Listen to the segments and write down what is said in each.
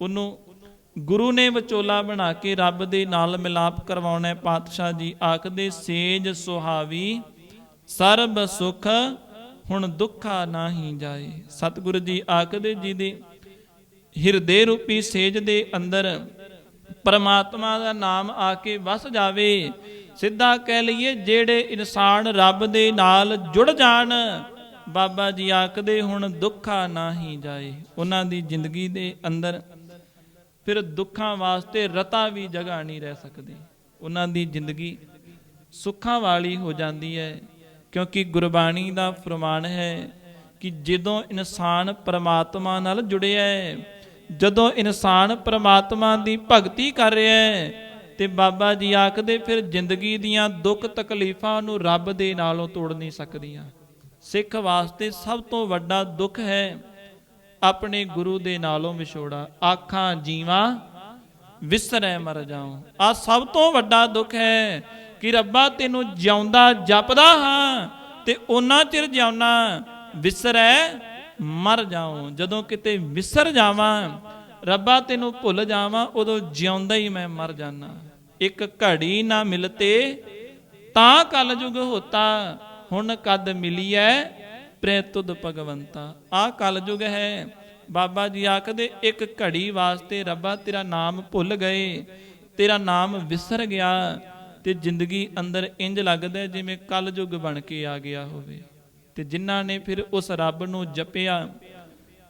ਉਹਨੂੰ ਗੁਰੂ ਨੇ ਵਿਚੋਲਾ ਬਣਾ ਕੇ ਰੱਬ ਦੇ ਨਾਲ ਮਿਲਾਪ ਕਰਵਾਉਣਾ ਪਾਤਸ਼ਾਹ ਜੀ ਆਖਦੇ, ਸੇਜ ਸੁਹਾਵੀ, ਸਰਬ ਸੁਖ, ਹੁਣ ਦੁੱਖਾ ਨਾਹੀ ਜਾਏ। ਸਤਿਗੁਰੂ ਜੀ ਆਖਦੇ ਜੀ ਦੇ ਹਿਰਦੇ ਰੂਪੀ ਸੇਜ ਦੇ ਅੰਦਰ ਪਰਮਾਤਮਾ ਦਾ ਨਾਮ ਆ ਕੇ ਵਸ ਜਾਵੇ, ਸਿੱਧਾ ਕਹਿ ਲਈਏ, ਜਿਹੜੇ ਇਨਸਾਨ ਰੱਬ ਦੇ ਨਾਲ ਜੁੜ ਜਾਣ, ਬਾਬਾ ਜੀ ਆਖਦੇ, ਹੁਣ ਦੁੱਖਾ ਨਾਹੀ ਜਾਏ। ਉਹਨਾਂ ਦੀ ਜ਼ਿੰਦਗੀ ਦੇ ਅੰਦਰ ਫਿਰ ਦੁੱਖਾਂ ਵਾਸਤੇ ਰਤਾ ਵੀ ਜਗ੍ਹਾ ਨਹੀਂ ਰਹਿ ਸਕਦੀ। ਉਹਨਾਂ ਦੀ ਜ਼ਿੰਦਗੀ ਸੁੱਖਾਂ ਵਾਲੀ ਹੋ ਜਾਂਦੀ ਹੈ, ਕਿਉਂਕਿ ਗੁਰਬਾਣੀ ਦਾ ਫਰਮਾਨ ਹੈ ਕਿ ਜਦੋਂ ਇਨਸਾਨ ਪਰਮਾਤਮਾ ਨਾਲ ਜੁੜਿਆ ਹੈ, ਜਦੋਂ ਇਨਸਾਨ ਪਰਮਾਤਮਾ ਦੀ ਭਗਤੀ ਕਰ ਰਿਹਾ ਹੈ, ਤੇ ਬਾਬਾ ਜੀ ਆਖਦੇ ਫਿਰ ਜ਼ਿੰਦਗੀ ਦੀਆਂ ਦੁੱਖ ਤਕਲੀਫਾਂ ਨੂੰ ਰੱਬ ਦੇ ਨਾਲੋਂ ਤੋੜ ਨਹੀਂ ਸਕਦੀਆਂ। ਸਿੱਖ ਵਾਸਤੇ ਸਭ ਤੋਂ ਵੱਡਾ ਦੁੱਖ ਹੈ ਆਪਣੇ ਗੁਰੂ ਦੇ ਨਾਲੋਂ ਵਿਛੋੜਾ। ਆਖਾਂ, ਜੀਵਾਂ, ਵਿਸਰੈ ਮਰ ਜਾਉ। ਆ ਸਭ ਤੋਂ ਵੱਡਾ ਦੁੱਖ ਹੈ ਕਿ ਰੱਬਾ ਤੈਨੂੰ ਜਿਉਂਦਾ ਜਪਦਾ ਹਾਂ ਤੇ ਉਹਨਾਂ ਚਿਰ ਜਿਉਣਾ ਵਿਸਰੈ ਮਰ ਜਾਉ। ਜਦੋਂ ਕਿਤੇ ਵਿਸਰ ਜਾਵਾਂ, ਰੱਬਾ ਤੈਨੂੰ ਭੁੱਲ ਜਾਵਾਂ, ਉਦੋਂ ਜਿਉਂਦਾ ਹੀ ਮੈਂ ਮਰ ਜਾਣਾ ਇੱਕ ਘੜੀ ਨਾ ਮਿਲਤੇ ਤਾਂ ਕਲ ਯੁਗ ਹੋਤਾ, ਹੁਣ ਕਦ ਮਿਲੀਐ ਪ੍ਰੇ ਤੁਧ ਭਗਵੰਤਾ। ਆ ਕਲ ਯੁਗ ਹੈ ਬਾਬਾ ਜੀ ਆਖਦੇ, ਇੱਕ ਘੜੀ ਵਾਸਤੇ ਰੱਬਾ, ਤੇਰਾ ਨਾਮ ਭੁੱਲ ਗਏ, ਤੇਰਾ ਨਾਮ ਵਿਸਰ ਗਿਆ, ਤੇ ਜ਼ਿੰਦਗੀ ਅੰਦਰ ਇੰਜ ਲੱਗਦਾ ਜਿਵੇਂ ਕਲਯੁਗ ਬਣ ਕੇ ਆ ਗਿਆ ਹੋਵੇ। ਤੇ ਜਿਨ੍ਹਾਂ ਨੇ ਫਿਰ ਉਸ ਰੱਬ ਨੂੰ ਜਪਿਆ,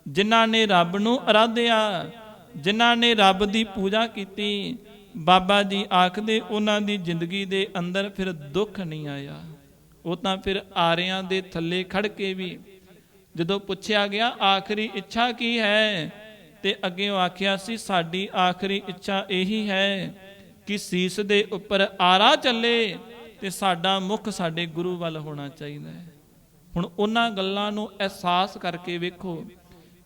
ਜਿਨ੍ਹਾਂ ਨੇ ਰੱਬ ਨੂੰ ਅਰਾਧਿਆ, ਜਿਨ੍ਹਾਂ ਨੇ ਰੱਬ ਦੀ ਪੂਜਾ ਕੀਤੀ, ਬਾਬਾ ਜੀ ਆਖਦੇ, ਉਹਨਾਂ ਦੀ ਜ਼ਿੰਦਗੀ ਦੇ ਅੰਦਰ ਫਿਰ ਦੁੱਖ ਨਹੀਂ ਆਇਆ। ਉਹ ਤਾਂ ਫਿਰ ਆਰਿਆਂ ਦੇ ਥੱਲੇ ਖੜ ਕੇ ਵੀ ਜਦੋਂ ਪੁੱਛਿਆ ਗਿਆ, ਆਖਰੀ ਇੱਛਾ ਕੀ ਹੈ? ਤੇ ਅੱਗੇ ਉਹ ਆਖਿਆ, ਸੀ, ਸਾਡੀ ਆਖਰੀ ਇੱਛਾ ਇਹੀ ਹੈ ਕਿ ਸੀਸ ਦੇ ਉੱਪਰ ਆਰਾ ਚੱਲੇ ਤੇ ਸਾਡਾ ਮੁਖ ਸਾਡੇ ਗੁਰੂ ਵੱਲ ਹੋਣਾ ਚਾਹੀਦਾ ਹੈ। ਹੁਣ ਉਹਨਾਂ ਗੱਲਾਂ ਨੂੰ ਅਹਿਸਾਸ ਕਰਕੇ ਵੇਖੋ,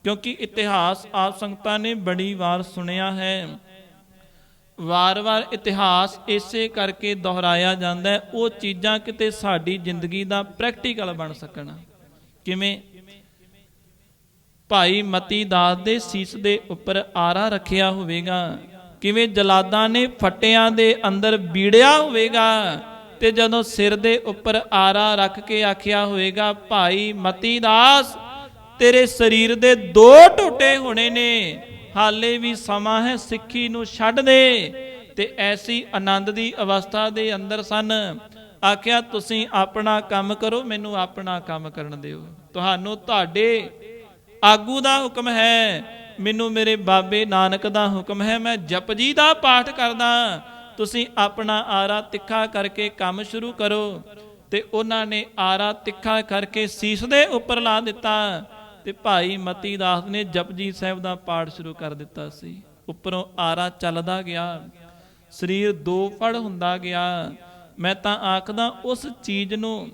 ਕਿਉਂਕਿ ਇਤਿਹਾਸ ਆਪ ਸੰਗਤਾਂ ਨੇ ਬੜੀ ਵਾਰ ਸੁਣਿਆ ਹੈ। ਵਾਰ-ਵਾਰ ਇਤਿਹਾਸ ਇਸੇ ਕਰਕੇ ਦੁਹਰਾਇਆ ਜਾਂਦਾ ਉਹ ਚੀਜ਼ਾਂ ਕਿਤੇ ਸਾਡੀ ਜ਼ਿੰਦਗੀ ਦਾ ਪ੍ਰੈਕਟੀਕਲ ਬਣ ਸਕਣ। ਕਿਵੇਂ? ਭਾਈ ਮਤੀ ਦਾਸ ਦੇ ਸੀਸ ਦੇ ਉੱਪਰ ਆਰਾ ਰੱਖਿਆ ਹੋਵੇਗਾ। ਕਿਵੇਂ ਜਲਾਦਾਂ ਨੇ ਫੱਟਿਆਂ ਦੇ ਅੰਦਰ ਬੀੜਿਆ ਹੋਵੇਗਾ ਤੇ ਜਦੋਂ ਸਿਰ ਦੇ ਉੱਪਰ ਆਰਾ ਰੱਖ ਕੇ ਆਖਿਆ ਹੋਵੇਗਾ, ਭਾਈ ਮਤੀ ਦਾਸ, ਤੇਰੇ ਸਰੀਰ ਦੇ ਦੋ ਟੋਟੇ ਹੋਣੇ ਨੇ। ਹਾਲੇ ਵੀ ਸਮਾਂ ਹੈ ਸਿੱਖੀ ਨੂੰ ਛੱਡ ਦੇ। ਤੇ ਐਸੀ ਆਨੰਦ ਦੀ ਅਵਸਥਾ ਦੇ ਅੰਦਰ ਸਨ। ਆਖਿਆ, ਤੁਸੀਂ ਆਪਣਾ ਕੰਮ ਕਰੋ, ਮੈਨੂੰ ਆਪਣਾ ਕੰਮ ਕਰਨ ਦਿਓ। ਤੁਹਾਨੂੰ ਤੁਹਾਡੇ ਆਗੂ ਦਾ ਹੁਕਮ ਹੈ। ਮੈਨੂੰ ਮੇਰੇ ਬਾਬੇ ਨਾਨਕ ਦਾ ਹੁਕਮ ਹੈ। ਮੈਂ ਜਪਜੀ ਦਾ ਪਾਠ ਕਰਦਾ ਤੁਸੀਂ ਆਪਣਾ ਆਰਾ ਤਿੱਖਾ ਕਰਕੇ ਕੰਮ ਸ਼ੁਰੂ ਕਰੋ। ਤੇ ਉਹਨਾਂ ਨੇ ਆਰਾ ਤਿੱਖਾ ਕਰਕੇ ਸੀਸ ਦੇ ਉੱਪਰ ਲਾ ਦਿੱਤਾ। ਤੇ ਭਾਈ ਮਤੀ ਦਾਸ ਨੇ ਜਪਜੀ ਸਾਹਿਬ ਦਾ ਪਾਠ ਸ਼ੁਰੂ ਕਰ ਦਿੱਤਾ ਸੀ। ਉੱਪਰੋਂ ਆਰਾ ਚੱਲਦਾ ਗਿਆ। ਸਰੀਰ ਦੋ ਫੜ ਹੁੰਦਾ ਗਿਆ। ਮੈਂ ਤਾਂ ਆਖਦਾ, ਉਸ ਚੀਜ਼ ਨੂੰ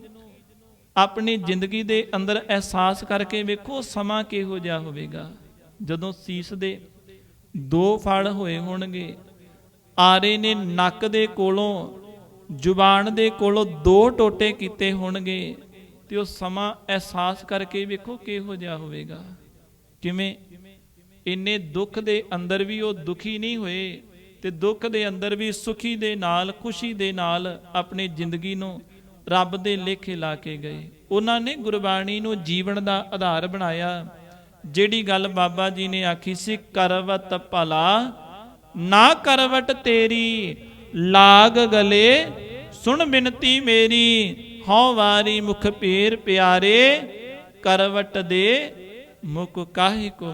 ਆਪਣੀ ਜ਼ਿੰਦਗੀ ਦੇ ਅੰਦਰ ਅਹਿਸਾਸ ਕਰਕੇ ਵੇਖੋ, ਸਮਾਂ ਕਿਹੋ ਜਿਹਾ ਹੋਵੇਗਾ? ਜਦੋਂ ਸੀਸ ਦੇ ਦੋ ਫੜ ਹੋਏ ਹੋਣਗੇ, ਆਰੇ ਨੇ ਨੱਕ ਦੇ ਕੋਲੋਂ, ਜ਼ੁਬਾਨ ਦੇ ਕੋਲੋਂ ਦੋ ਟੋਟੇ ਕੀਤੇ ਹੋਣਗੇ ਤੇ ਉਹ ਸਮਾਂ ਅਹਿਸਾਸ ਕਰਕੇ ਵੇਖੋ ਕਿਹੋ ਜਿਹਾ ਹੋਵੇਗਾ। ਕਿਵੇਂ? ਇੰਨੇ ਦੁੱਖ ਦੇ ਅੰਦਰ ਵੀ ਉਹ ਦੁਖੀ ਨਹੀਂ ਹੋਏ ਤੇ ਦੁੱਖ ਦੇ ਅੰਦਰ ਵੀ ਸੁਖੀ ਦੇ ਨਾਲ, ਖੁਸ਼ੀ ਦੇ ਨਾਲ ਆਪਣੀ ਜ਼ਿੰਦਗੀ ਨੂੰ ਰੱਬ ਦੇ ਲੇਖੇ ਲਾ ਕੇ ਗਏ। ਉਹਨਾਂ ਨੇ ਗੁਰਬਾਣੀ ਨੂੰ ਜੀਵਨ ਦਾ ਆਧਾਰ ਬਣਾਇਆ। ਜਿਹੜੀ ਗੱਲ ਬਾਬਾ ਜੀ ਨੇ ਆਖੀ ਸੀ, ਕਰਵਤ ਭਲਾ, ਨਾ ਕਰਵਟ ਤੇਰੀ, ਲਾਗ ਗਲੇ, ਸੁਣ ਬਿਨਤੀ ਮੇਰੀ, ਹਉ ਵਾਰੀ ਮੁਖ ਪੀਰ ਪਿਆਰੇ, ਕਰਵਟ ਦੇ ਮੁਖ ਕਾਹੀ ਕੋ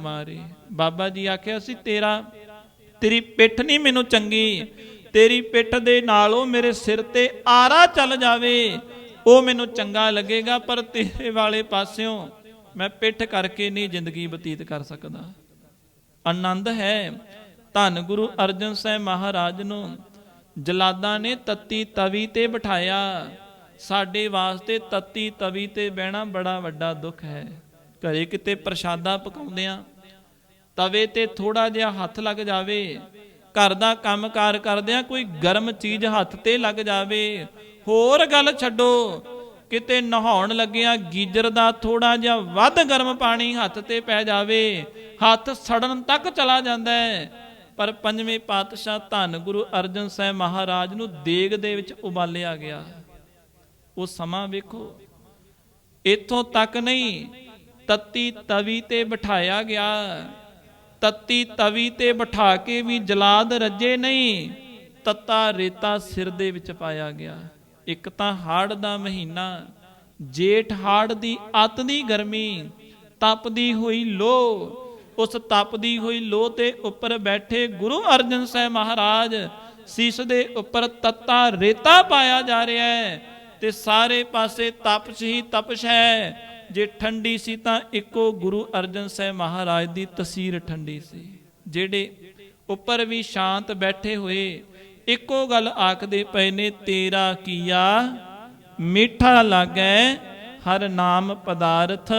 ਬਾਬਾ ਜੀ ਆਖਿਆ ਸੀ, ਤੇਰਾ, ਤੇਰੀ ਪਿੱਠ ਨਹੀਂ ਮੈਨੂੰ ਚੰਗੀ ਤੇਰੀ ਪਿੱਠ ਦੇ ਨਾਲੋਂ ਮੇਰੇ ਸਿਰ ਤੇ ਆਰਾ ਚੱਲ ਜਾਵੇ। ਉਹ ਮੈਨੂੰ ਚੰਗਾ ਲੱਗੇਗਾ, ਪਰ ਤੇਰੇ ਵਾਲੇ ਪਾਸਿਓਂ ਮੈਂ ਪਿੱਠ ਕਰਕੇ ਨਹੀਂ ਜ਼ਿੰਦਗੀ ਬਤੀਤ ਕਰ ਸਕਦਾ। ਆਨੰਦ ਹੈ। ਧੰਨ ਗੁਰੂ ਅਰਜਨ ਸਾਹਿਬ ਮਹਾਰਾਜ ਨੂੰ ਜਲਾਦਾਂ ਨੇ ਤੱਤੀ ਤਵੀ ਤੇ ਬਿਠਾਇਆ। ਸਾਡੇ ਵਾਸਤੇ ਤੱਤੀ ਤਵੀ ਤੇ ਬਹਿਣਾ ਬੜਾ ਵੱਡਾ ਦੁੱਖ ਹੈ। ਘਰੇ ਕਿਤੇ ਪ੍ਰਸ਼ਾਦਾ ਪਕਾਉਂਦਿਆਂ ਤਵੇ ਤੇ ਥੋੜਾ ਜਿਹਾ ਹੱਥ ਲੱਗ ਜਾਵੇ ਘਰ ਦਾ ਕੰਮਕਾਰ ਕਰਦਿਆਂ ਕੋਈ ਗਰਮ ਚੀਜ਼ ਹੱਥ ਤੇ ਲੱਗ ਜਾਵੇ। ਹੋਰ ਗੱਲ ਛੱਡੋ, ਕਿਤੇ ਨਹਾਉਣ ਲੱਗਿਆ ਗੀਜਰ ਦਾ ਥੋੜਾ ਜਿਹਾ ਵੱਧ ਗਰਮ ਪਾਣੀ ਹੱਥ ਤੇ ਪੈ ਜਾਵੇ, ਹੱਥ ਸੜਨ ਤੱਕ ਚਲਾ ਜਾਂਦਾ ਹੈ। ਪਰ ਪੰਜਵੇਂ ਪਾਤਸ਼ਾਹ ਧੰਨ ਗੁਰੂ ਅਰਜਨ ਸਾਹਿਬ ਮਹਾਰਾਜ ਨੂੰ ਦੇਗ ਦੇ ਵਿੱਚ ਉਬਾਲਿਆ ਗਿਆ। ਉਹ ਸਮਾਂ ਵੇਖੋ, ਇੱਥੋਂ ਤੱਕ ਨਹੀਂ, ਤੱਤੀ ਤਵੀ ਤੇ ਬਿਠਾਇਆ ਗਿਆ। ਤੱਤੀ ਤਵੀ ਤੇ ਬਿਠਾ ਕੇ ਵੀ ਜਲਾਦ ਰੱਜੇ ਨਹੀਂ। ਤੱਤਾ ਰੇਤਾ ਸਿਰ ਦੇ ਵਿੱਚ ਪਾਇਆ ਗਿਆ। ਇੱਕ ਤਾਂ ਹਾੜ ਦਾ ਮਹੀਨਾ, ਜੇਠ ਹਾੜ ਦੀ ਅੱਤ ਦੀ ਗਰਮੀ, ਤਪਦੀ ਹੋਈ ਲੋ ਉਸ ਤਪਦੀ ਹੋਈ ਲੋ ਤੇ ਉੱਪਰ ਬੈਠੇ ਗੁਰੂ ਅਰਜਨ ਸਾਹਿਬ ਮਹਾਰਾਜ, ਸੀਸ ਦੇ ਉੱਪਰ ਤੱਤਾ ਰੇਤਾ ਪਾਇਆ ਜਾ ਰਿਹਾ ਹੈ ਤੇ ਸਾਰੇ ਪਾਸੇ ਤਪਸ਼ ਹੀ ਤਪਸ਼ ਹੈ। ਜੇ ਠੰਡੀ ਸੀ ਤਾਂ ਇੱਕੋ ਗੁਰੂ ਅਰਜਨ ਸਾਹਿਬ ਮਹਾਰਾਜ ਦੀ ਤਸਵੀਰ ਠੰਡੀ ਸੀ। ਜਿਹੜੇ ਉੱਪਰ ਵੀ ਸ਼ਾਂਤ ਬੈਠੇ ਹੋਏ, ਇੱਕੋ ਗੱਲ ਆਖਦੇ ਪਏ ਨੇ, ਤੇਰਾ ਕੀਆ ਮਿੱਠਾ ਲਾਗੈ, ਹਰ ਨਾਮ ਪਦਾਰਥ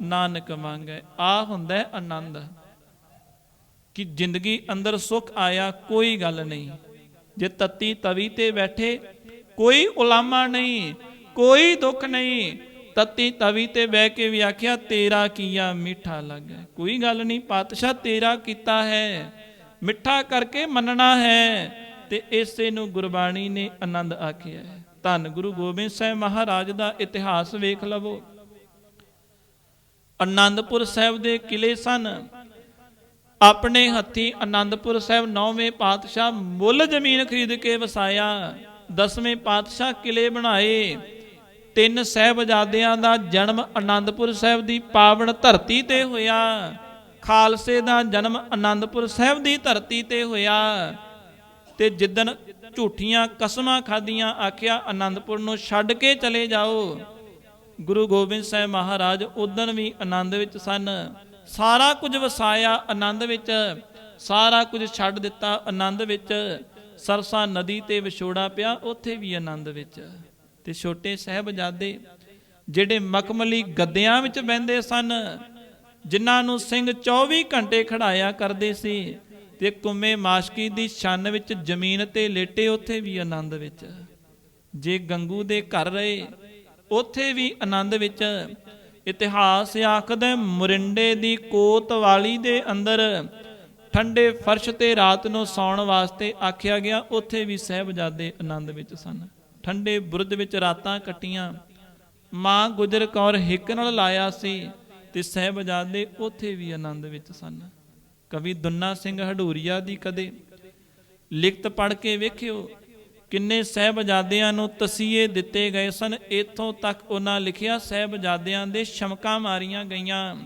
ਨਾਨਕ ਮੰਗੈ। ਆ ਹੁੰਦਾ ਹੈ ਆਨੰਦ, ਕਿ ਜ਼ਿੰਦਗੀ ਅੰਦਰ ਸੁੱਖ ਆਇਆ, ਕੋਈ ਗੱਲ ਨਹੀਂ। ਜੇ ਤੱਤੀ ਤਵੀ ਤੇ ਬੈਠੇ, ਕੋਈ ਉਲਾਮਾ ਨਹੀਂ, ਕੋਈ ਦੁੱਖ ਨਹੀਂ ਤੱਤੀ ਤਵੀ ਤੇ ਬਹਿ ਕੇ ਵੀ ਆਖਿਆ, ਤੇਰਾ ਕੀਆ ਮਿੱਠਾ ਲੱਗਾ। ਕੋਈ ਗੱਲ ਨਹੀਂ, ਪਾਤਸ਼ਾਹ ਤੇਰਾ ਕੀਤਾ ਹੈ, ਮਿੱਠਾ ਕਰਕੇ ਮੰਨਣਾ ਹੈ ਤੇ ਇਸੇ ਨੂੰ ਗੁਰਬਾਣੀ ਨੇ ਆਨੰਦ ਆਖਿਆ ਹੈ। ਧੰਨ ਗੁਰੂ ਗੋਬਿੰਦ ਸਾਹਿਬ ਮਹਾਰਾਜ ਦਾ ਇਤਿਹਾਸ ਵੇਖ ਲਵੋ। ਆਨੰਦਪੁਰ ਸਾਹਿਬ ਦੇ ਕਿਲੇ ਸਨ। ਆਪਣੇ ਹੱਥੀ ਆਨੰਦਪੁਰ ਸਾਹਿਬ ਨੌਵੇਂ ਪਾਤਸ਼ਾਹ ਮੁੱਲ ਜ਼ਮੀਨ ਖਰੀਦ ਕੇ ਵਸਾਇਆ। ਦਸਵੇਂ ਪਾਤਸ਼ਾਹ ਕਿਲੇ ਬਣਾਏ। ਤਿੰਨ ਸਹਿਬਜ਼ਾਦਿਆਂ ਦਾ ਜਨਮ ਆਨੰਦਪੁਰ ਸਾਹਿਬ ਦੀ ਪਾਵਨ ਧਰਤੀ ਤੇ ਹੋਇਆ। ਖਾਲਸੇ ਦਾ ਜਨਮ ਆਨੰਦਪੁਰ ਸਾਹਿਬ ਦੀ ਧਰਤੀ ਤੇ ਹੋਇਆ। ਤੇ ਜਿੱਦਨ ਝੂਠੀਆਂ ਕਸਮਾਂ ਖਾਦੀਆਂ ਆਖਿਆ ਆਨੰਦਪੁਰ ਨੂੰ ਛੱਡ ਕੇ ਚਲੇ ਜਾਓ। ਗੁਰੂ ਗੋਬਿੰਦ ਸਾਹਿਬ ਮਹਾਰਾਜ ਉਦਨ ਵੀ ਆਨੰਦ ਵਿੱਚ ਸਨ। ਸਾਰਾ ਕੁਝ ਵਸਾਇਆ ਆਨੰਦ ਵਿੱਚ, ਸਾਰਾ ਕੁਝ ਛੱਡ ਦਿੱਤਾ ਆਨੰਦ ਵਿੱਚ। ਸਰਸਾ ਨਦੀ ਤੇ ਵਿਛੋੜਾ ਪਿਆ, ਉੱਥੇ ਵੀ ਆਨੰਦ ਵਿੱਚ। ਤੇ ਛੋਟੇ ਸਹਿਬਜ਼ਾਦੇ ਜਿਹੜੇ ਮਖਮਲੀ ਗੱਦਿਆਂ ਵਿੱਚ ਬਹਿੰਦੇ ਸਨ, ਜਿਨ੍ਹਾਂ ਨੂੰ ਸਿੰਘ 24 ਘੰਟੇ ਖੜਾਇਆ ਕਰਦੇ ਸੀ ਤੇ ਕੁੰਮੇ ਮਾਸ਼ਕੀ ਦੀ ਛੰਨ ਵਿੱਚ ਜ਼ਮੀਨ ਤੇ ਲੇਟੇ ਉੱਥੇ ਵੀ ਆਨੰਦ ਵਿੱਚ। ਜੇ ਗੰਗੂ ਦੇ ਘਰ ਰਹੇ, ਉੱਥੇ ਵੀ ਆਨੰਦ ਵਿੱਚ। ਇਤਿਹਾਸ ਆਖਦਾ ਮੁਰਿੰਡੇ ਦੀ ਕੋਤਵਾਲੀ ਦੇ ਅੰਦਰ ਠੰਡੇ ਫਰਸ਼ ਤੇ ਰਾਤ ਨੂੰ ਸੌਣ ਵਾਸਤੇ ਆਖਿਆ ਗਿਆ, ਉੱਥੇ ਵੀ ਸਹਿਬਜ਼ਾਦੇ ਆਨੰਦ ਵਿੱਚ ਸਨ। ਠੰਡੇ ਬੁਰਜ ਵਿੱਚ ਰਾਤਾਂ ਕੱਟੀਆਂ। ਮਾਂ ਗੁਜਰ ਕੌਰ ਹਿੱਕ ਨਾਲ ਲਾਇਆ ਸੀ ਤੇ ਸਹਿਬਜ਼ਾਦੇ ਉੱਥੇ ਵੀ ਆਨੰਦ ਵਿੱਚ ਸਨ। ਕਵੀ ਦੁੰਨਾ ਸਿੰਘ ਹਡੂਰੀਆ ਦੀ ਕਦੇ ਲਿਖਤ ਪੜ੍ਹ ਕੇ ਵੇਖਿਓ ਕਿੰਨੇ ਸਹਿਬਜ਼ਾਦਿਆਂ ਨੂੰ ਤਸੀਏ ਦਿੱਤੇ ਗਏ ਸਨ। ਇਥੋਂ ਤੱਕ ਉਹਨਾਂ ਲਿਖਿਆ, ਸਹਿਬਜ਼ਾਦਿਆਂ ਦੇ ਸ਼ਮਕਾਂ ਮਾਰੀਆਂ ਗਈਆਂ,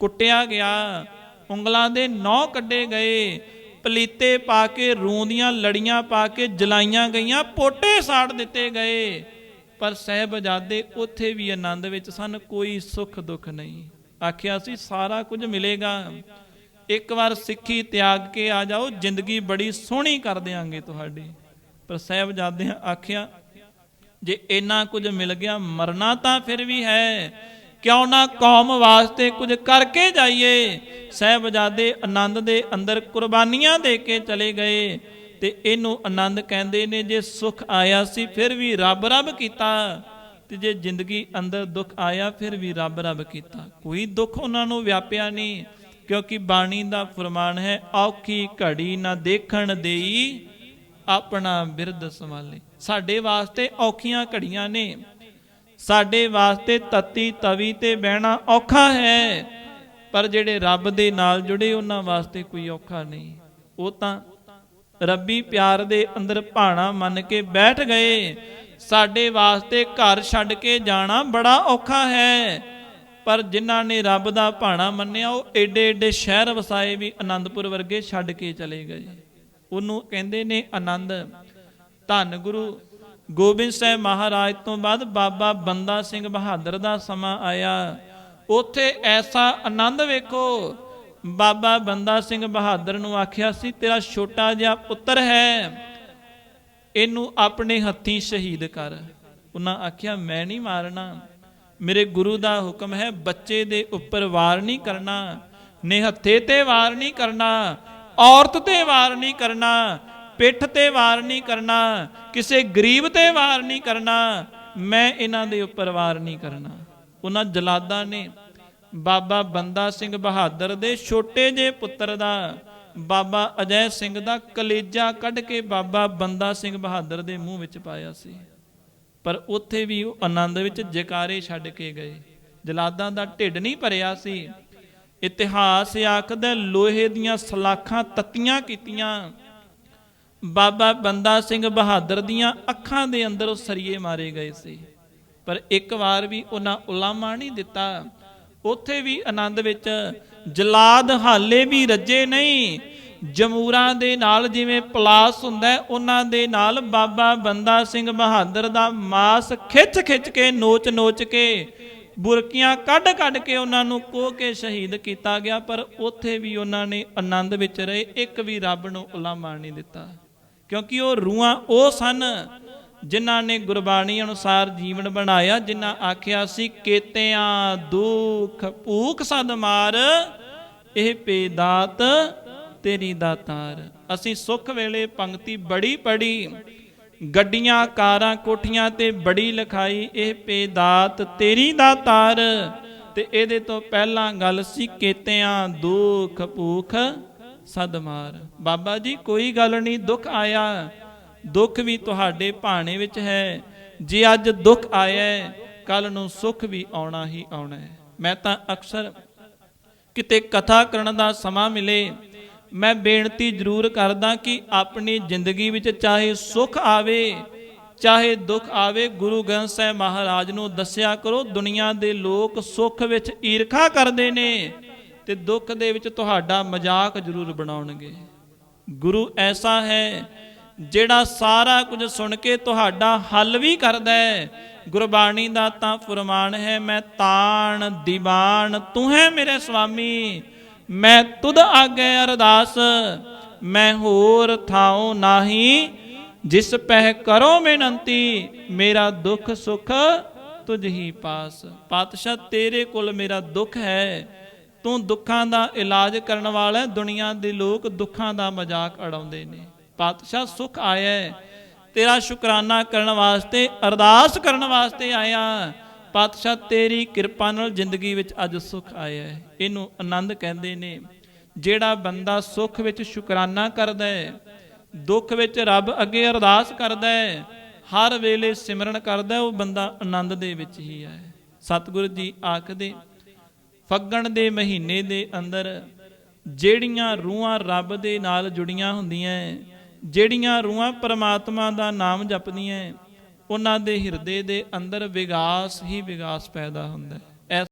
ਕੁੱਟਿਆ ਗਿਆ, ਉਂਗਲਾਂ ਦੇ ਨੌ ਕੱਢੇ ਗਏ ਪਲੀਤੇ ਪਾ ਕੇ ਰੂੰਦੀਆਂ ਲੜੀਆਂ ਪਾ ਕੇ ਜਲਾਈਆਂ ਗਈਆਂ, ਪੋਟੇ ਸਾੜ ਦਿੱਤੇ ਗਏ। ਪਰ ਸਹਿਬਜ਼ਾਦੇ ਉੱਥੇ ਵੀ ਆਨੰਦ ਵਿੱਚ ਸਨ, ਕੋਈ ਸੁੱਖ ਦੁੱਖ ਨਹੀਂ। ਆਖਿਆ ਸੀ, ਸਾਰਾ ਕੁਝ ਮਿਲੇਗਾ। ਇੱਕ ਵਾਰ ਸਿੱਖੀ ਤਿਆਗ ਕੇ ਆ ਜਾਓ, ਜ਼ਿੰਦਗੀ ਬੜੀ ਸੋਹਣੀ ਕਰ ਦੇਾਂਗੇ ਤੁਹਾਡੀ। ਪਰ ਸਾਹਿਬਜ਼ਾਦਿਆਂ ਆਖਿਆ, ਜੇ ਇੰਨਾ ਕੁਝ ਮਿਲ ਗਿਆ, ਮਰਨਾ ਤਾਂ ਫਿਰ ਵੀ ਹੈ। ਕਿਉਂ ਨਾ ਕੌਮ ਵਾਸਤੇ ਕੁਝ ਕਰਕੇ ਜਾਈਏ? ਸਾਹਿਬਜ਼ਾਦੇ ਆਨੰਦ ਦੇ ਅੰਦਰ ਕੁਰਬਾਨੀਆਂ ਦੇ ਕੇ ਚਲੇ ਗਏ ਤੇ ਇਹਨੂੰ ਆਨੰਦ ਕਹਿੰਦੇ ਨੇ, ਜੇ ਸੁੱਖ ਆਇਆ ਸੀ ਫਿਰ ਵੀ ਰੱਬ ਰੱਬ ਕੀਤਾ ਤੇ ਜੇ ਜ਼ਿੰਦਗੀ ਅੰਦਰ ਦੁੱਖ ਆਇਆ ਫਿਰ ਵੀ ਰੱਬ ਰੱਬ ਕੀਤਾ। ਕੋਈ ਦੁੱਖ ਉਹਨਾਂ ਨੂੰ ਵਿਆਪਿਆ ਨਹੀਂ, ਕਿਉਂਕਿ ਬਾਣੀ ਦਾ ਫਰਮਾਨ ਹੈ, ਔਖੀ ਘੜੀ ਨਾ ਦੇਖਣ ਦੇਈ ਆਪਣਾ ਬਿਰਧ ਸੰਭਾਲੇ। ਸਾਡੇ ਵਾਸਤੇ ਔਖੀਆਂ ਘੜੀਆਂ ਨੇ। ਸਾਡੇ ਵਾਸਤੇ ਤਤੀ, ਤਵੀ ਤੇ ਬਹਿਣਾ ਔਖਾ ਹੈ। ਪਰ ਜਿਹੜੇ ਰੱਬ ਦੇ ਨਾਲ ਜੁੜੇ, ਉਹਨਾਂ ਵਾਸਤੇ ਕੋਈ ਔਖਾ ਨਹੀਂ। ਉਹ ਤਾਂ ਰੱਬੀ ਪਿਆਰ ਦੇ ਅੰਦਰ ਭਾਣਾ ਮੰਨ ਕੇ ਬੈਠ ਗਏ। ਸਾਡੇ ਵਾਸਤੇ ਘਰ ਛੱਡ ਕੇ ਜਾਣਾ ਬੜਾ ਔਖਾ ਹੈ। ਪਰ ਜਿਨ੍ਹਾਂ ਨੇ ਰੱਬ ਦਾ ਭਾਣਾ ਮੰਨਿਆ, ਉਹ ਏਡੇ ਏਡੇ ਸ਼ਹਿਰ ਵਸਾਏ ਵੀ ਆਨੰਦਪੁਰ ਵਰਗੇ ਛੱਡ ਕੇ ਚਲੇ ਗਏ। ਉਹਨੂੰ ਕਹਿੰਦੇ ਨੇ ਆਨੰਦ। ਧੰਨ ਗੁਰੂ ਗੋਬਿੰਦ ਸਾਹਿਬ ਮਹਾਰਾਜ ਤੋਂ ਬਾਅਦ ਬਾਬਾ ਬੰਦਾ ਸਿੰਘ ਬਹਾਦਰ ਦਾ ਸਮਾਂ ਆਇਆ। ਉੱਥੇ ਐਸਾ ਆਨੰਦ ਵੇਖੋ, ਬਾਬਾ ਬੰਦਾ ਸਿੰਘ ਬਹਾਦਰ ਨੂੰ ਆਖਿਆ ਸੀ, ਤੇਰਾ ਛੋਟਾ ਜਿਹਾ ਪੁੱਤਰ ਹੈ, ਇਹਨੂੰ ਆਪਣੇ ਹੱਥੀਂ ਸ਼ਹੀਦ ਕਰ। ਉਹਨਾਂ ਆਖਿਆ, ਮੈਂ ਨਹੀਂ ਮਾਰਨਾ, ਮੇਰੇ ਗੁਰੂ ਦਾ ਹੁਕਮ ਹੈ, ਬੱਚੇ ਦੇ ਉੱਪਰ ਵਾਰ ਨਹੀਂ ਕਰਨਾ, ਨਿਹੱਥੇ ਤੇ ਵਾਰ ਨਹੀਂ ਕਰਨਾ, ਔਰਤ ਤੇ ਵਾਰ ਨਹੀਂ ਕਰਨਾ ਪਿੱਠ ਤੇ ਵਾਰ ਨਹੀਂ ਕਰਨਾ, ਕਿਸੇ ਗਰੀਬ ਤੇ ਵਾਰ ਨਹੀਂ ਕਰਨਾ, ਮੈਂ ਇਹਨਾਂ ਦੇ ਉੱਪਰ ਵਾਰ ਨਹੀਂ ਕਰਨਾ। ਉਹਨਾਂ ਜਲਾਦਾਂ ਨੇ ਬਾਬਾ ਬੰਦਾ ਸਿੰਘ ਬਹਾਦਰ ਦੇ ਛੋਟੇ ਜਿਹੇ ਪੁੱਤਰ ਦਾ, ਬਾਬਾ ਅਜੈ ਸਿੰਘ ਦਾ ਕਲੇਜਾ ਕੱਢ ਕੇ ਬਾਬਾ ਬੰਦਾ ਸਿੰਘ ਬਹਾਦਰ ਦੇ ਮੂੰਹ ਵਿੱਚ ਪਾਇਆ ਸੀ। ਪਰ ਉੱਥੇ ਵੀ ਉਹ ਆਨੰਦ ਵਿੱਚ ਜਕਾਰੇ ਛੱਡ ਕੇ ਗਏ। ਜਲਾਦਾਂ ਦਾ ਢਿੱਡ ਨਹੀਂ ਭਰਿਆ ਸੀ। ਇਤਿਹਾਸ ਆਖਦਾ, ਲੋਹੇ ਦੀਆਂ ਸਲਾਖਾਂ ਤੱਤੀਆਂ ਕੀਤੀਆਂ। ਬਾਬਾ ਬੰਦਾ ਸਿੰਘ ਬਹਾਦਰ ਦੀਆਂ ਅੱਖਾਂ ਦੇ ਅੰਦਰ ਉਹ ਸਰੀਏ ਮਾਰੇ ਗਏ ਸੀ। ਪਰ ਇੱਕ ਵਾਰ ਵੀ ਉਹਨਾਂ ਉਲਾਮਾ ਨਹੀਂ ਦਿੱਤਾ। ਉੱਥੇ ਵੀ ਆਨੰਦ ਵਿੱਚ ਜਲਾਦ ਹਾਲੇ ਵੀ ਰੱਜੇ ਨਹੀਂ। ਜਮੂਰਾਂ ਦੇ ਨਾਲ ਜਿਵੇਂ ਪਲਾਸ ਹੁੰਦਾ ਉਹਨਾਂ ਦੇ ਨਾਲ ਬਾਬਾ ਬੰਦਾ ਸਿੰਘ ਬਹਾਦਰ ਦਾ ਮਾਸ ਖਿੱਚ ਖਿੱਚ ਕੇ, ਨੋਚ ਨੋਚ ਕੇ, ਬੁਰਕੀਆਂ ਕੱਢ ਕੱਢ ਕੇ ਉਹਨਾਂ ਨੂੰ ਕੋਹ ਕੇ ਸ਼ਹੀਦ ਕੀਤਾ ਗਿਆ। ਪਰ ਉੱਥੇ ਵੀ ਉਹਨਾਂ ਨੇ ਆਨੰਦ ਵਿੱਚ ਰਹੇ, ਇੱਕ ਵੀ ਰੱਬ ਨੂੰ ਉਲਾਮਾ ਨਹੀਂ ਦਿੱਤਾ। ਕਿਉਂਕਿ ਉਹ ਰੂਹਾਂ ਉਹ ਸਨ ਜਿਨ੍ਹਾਂ ਨੇ ਗੁਰਬਾਣੀ ਅਨੁਸਾਰ ਜੀਵਨ ਬਣਾਇਆ, ਜਿਨ੍ਹਾਂ ਆਖਿਆ ਸੀ, ਕੇਤਿਆਂ ਦੁੱਖ ਭੂਖ ਸਦ ਮਾਰ, ਇਹ ਪੇਦਾਤ ਤੇਰੀ ਦਾਤਾਰ। ਅਸੀਂ ਸੁੱਖ ਵੇਲੇ ਪੰਕਤੀ ਬੜੀ ਪੜੀ ਗੱਡੀਆਂ, ਕਾਰਾਂ, ਕੋਠੀਆਂ ਤੇ ਬੜੀ ਲਿਖਾਈ, ਇਹ ਪੇਦਾਤ ਤੇਰੀ ਦਾਤਾਰ। ਤੇ ਇਹਦੇ ਤੋਂ ਪਹਿਲਾਂ ਗੱਲ ਸੀ, ਕੇਤਿਆਂ ਦੁੱਖ ਭੂਖ ਸਦ ਮਾਰ ਬਾਬਾ ਜੀ, ਕੋਈ ਗੱਲ ਨਹੀਂ, ਦੁੱਖ ਆਇਆ। ਦੁੱਖ ਵੀ ਤੁਹਾਡੇ ਭਾਣੇ ਵਿੱਚ ਹੈ। ਜੇ ਅੱਜ ਦੁੱਖ ਆਇਆ ਹੈ ਕੱਲ ਨੂੰ ਸੁੱਖ ਵੀ ਆਉਣਾ ਹੀ ਆਉਣਾ ਹੈ। ਮੈਂ ਤਾਂ ਅਕਸਰ ਕਿਤੇ ਕਥਾ ਕਰਨ ਦਾ ਸਮਾਂ ਮਿਲੇ, ਮੈਂ ਬੇਨਤੀ ਜ਼ਰੂਰ ਕਰਦਾ ਕਿ ਆਪਣੀ ਜ਼ਿੰਦਗੀ ਵਿੱਚ ਚਾਹੇ ਸੁੱਖ ਆਵੇ, ਚਾਹੇ ਦੁੱਖ ਆਵੇ, ਗੁਰੂ ਗ੍ਰੰਥ ਸਾਹਿਬ ਮਹਾਰਾਜ ਨੂੰ ਦੱਸਿਆ ਕਰੋ, ਦੁਨੀਆ ਦੇ ਲੋਕ ਸੁੱਖ ਵਿੱਚ ਈਰਖਾ ਕਰਦੇ ਨੇ। ਤੇ ਦੁੱਖ ਦੇ ਵਿੱਚ ਤੁਹਾਡਾ ਮਜ਼ਾਕ ਜ਼ਰੂਰ ਬਣਾਉਣਗੇ। ਗੁਰੂ ਐਸਾ ਹੈ ਜਿਹੜਾ ਸਾਰਾ ਕੁਝ ਸੁਣ ਕੇ ਤੁਹਾਡਾ ਹੱਲ ਵੀ ਕਰਦਾ ਹੈ। ਗੁਰਬਾਣੀ ਦਾ ਤਾਂ ਫਰਮਾਨ ਹੈ, ਮੈਂ ਤਾਣ ਦੀਵਾਨ, ਤੂੰ ਹੈ ਮੇਰੇ ਸੁਆਮੀ ਮੈਂ ਤੁਧ ਆਗੇ ਅਰਦਾਸ, ਮੈਂ ਹੋਰ ਥਾਉ ਨਾਹੀ। ਜਿਸ ਪਹਿ ਕਰੋ ਬੇਨੰਤੀ ਮੇਰਾ ਦੁੱਖ ਸੁਖ ਤੁਝ ਹੀ ਪਾਸ। ਪਾਤਸ਼ਾਹ, ਤੇਰੇ ਕੋਲ ਮੇਰਾ ਦੁੱਖ ਹੈ। ਤੂੰ ਦੁੱਖਾਂ ਦਾ ਇਲਾਜ ਕਰਨ ਵਾਲਾ ਦੁਨੀਆ ਦੇ ਲੋਕ ਦੁੱਖਾਂ ਦਾ ਮਜ਼ਾਕ ਅੜਾਉਂਦੇ ਨੇ। ਪਾਤਸ਼ਾਹ ਸੁਖ ਆਇਆ ਤੇਰਾ ਸ਼ੁਕਰਾਨਾ ਕਰਨ ਵਾਸਤੇ, ਅਰਦਾਸ ਕਰਨ ਵਾਸਤੇ ਆਇਆ ਪਾਤਸ਼ਾਹ, ਤੇਰੀ ਕਿਰਪਾ ਨਾਲ ਜ਼ਿੰਦਗੀ ਵਿੱਚ ਅੱਜ ਸੁਖ ਆਇਆ ਹੈ। ਇਹਨੂੰ ਆਨੰਦ ਕਹਿੰਦੇ ਨੇ, ਜਿਹੜਾ ਬੰਦਾ ਸੁਖ ਵਿੱਚ ਸ਼ੁਕਰਾਨਾ ਕਰਦਾ ਹੈ, ਦੁੱਖ ਵਿੱਚ ਰੱਬ ਅੱਗੇ ਅਰਦਾਸ ਕਰਦਾ ਹੈ, ਹਰ ਵੇਲੇ ਸਿਮਰਨ ਕਰਦਾ ਉਹ ਬੰਦਾ ਆਨੰਦ ਦੇ ਵਿੱਚ ਹੀ ਹੈ। ਸਤਿਗੁਰੂ ਜੀ ਆਖਦੇ ਫੱਗਣ ਦੇ ਮਹੀਨੇ ਦੇ ਅੰਦਰ ਜਿਹੜੀਆਂ ਰੂਹਾਂ ਰੱਬ ਦੇ ਨਾਲ ਜੁੜੀਆਂ ਹੁੰਦੀਆਂ ਜਿਹੜੀਆਂ ਰੂਹਾਂ ਪਰਮਾਤਮਾ ਦਾ ਨਾਮ ਜਪਦੀਆਂ ਉਹਨਾਂ ਦੇ ਹਿਰਦੇ ਦੇ ਅੰਦਰ ਵਿਗਾਸ ਹੀ ਵਿਗਾਸ ਪੈਦਾ ਹੁੰਦਾ ਹੈ